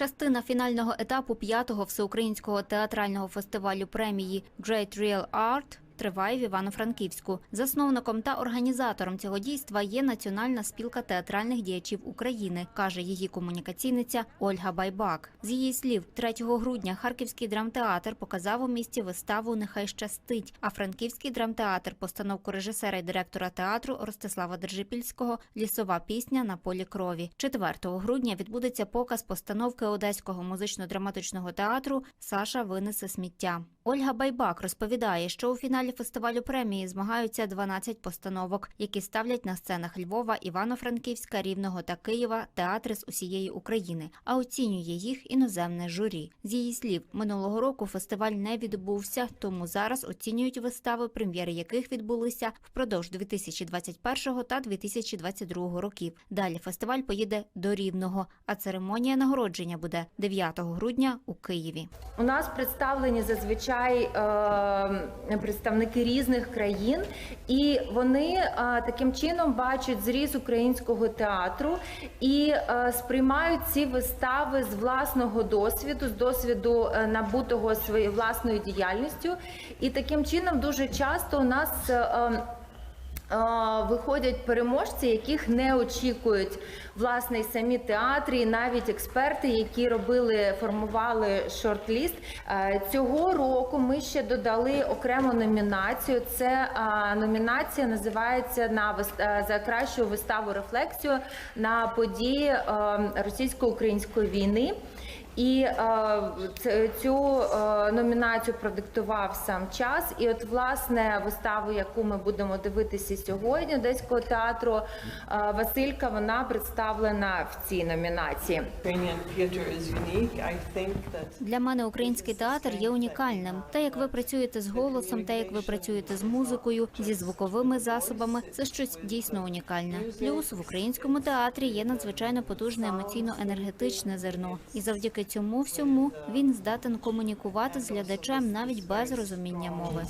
Частина фінального етапу п'ятого всеукраїнського театрального фестивалю премії Great Real Art триває в Івано-Франківську. Засновником та організатором цього дійства є Національна спілка театральних діячів України, каже її комунікаційниця Ольга Байбак. З її слів, 3 грудня Харківський драмтеатр показав у місті виставу Нехай щастить. А Франківський драмтеатр постановку режисера і директора театру Ростислава Держипільського Лісова пісня на полі крові. 4 грудня відбудеться показ постановки Одеського музично-драматичного театру Саша винесе сміття. Ольга Байбак розповідає, що у фіналі фестивалю премії змагаються 12 постановок, які ставлять на сценах Львова, Івано-Франківська, Рівного та Києва театри з усієї України, а оцінює їх іноземне журі. З її слів, минулого року фестиваль не відбувся, тому зараз оцінюють вистави, прем'єри яких відбулися впродовж 2021 та 2022 років. Далі фестиваль поїде до Рівного, а церемонія нагородження буде 9 грудня у Києві. У нас представлені зазвичай е, представники різних країн, і вони е, таким чином бачать зріз українського театру і е, сприймають ці вистави з власного досвіду, з досвіду набутого своєю власною діяльністю. І таким чином дуже часто у нас. Виходять переможці, яких не очікують власне і самі театри, і навіть експерти, які робили, формували шорт-ліст. Е, Цього року ми ще додали окрему номінацію. Це номінація називається на е, за кращу виставу рефлексію на події е, російсько-української війни. І е, цю е, номінацію продиктував сам час. І от власне виставу, яку ми будемо дивитися сьогодні, Одеського театру е, Василька, вона представлена в цій номінації. Для мене український театр є унікальним. Те, як ви працюєте з голосом, те, як ви працюєте з музикою, зі звуковими засобами, це щось дійсно унікальне. Плюс в українському театрі є надзвичайно потужне емоційно-енергетичне зерно, і завдяки цьому всьому він здатен комунікувати з глядачем навіть без розуміння мови.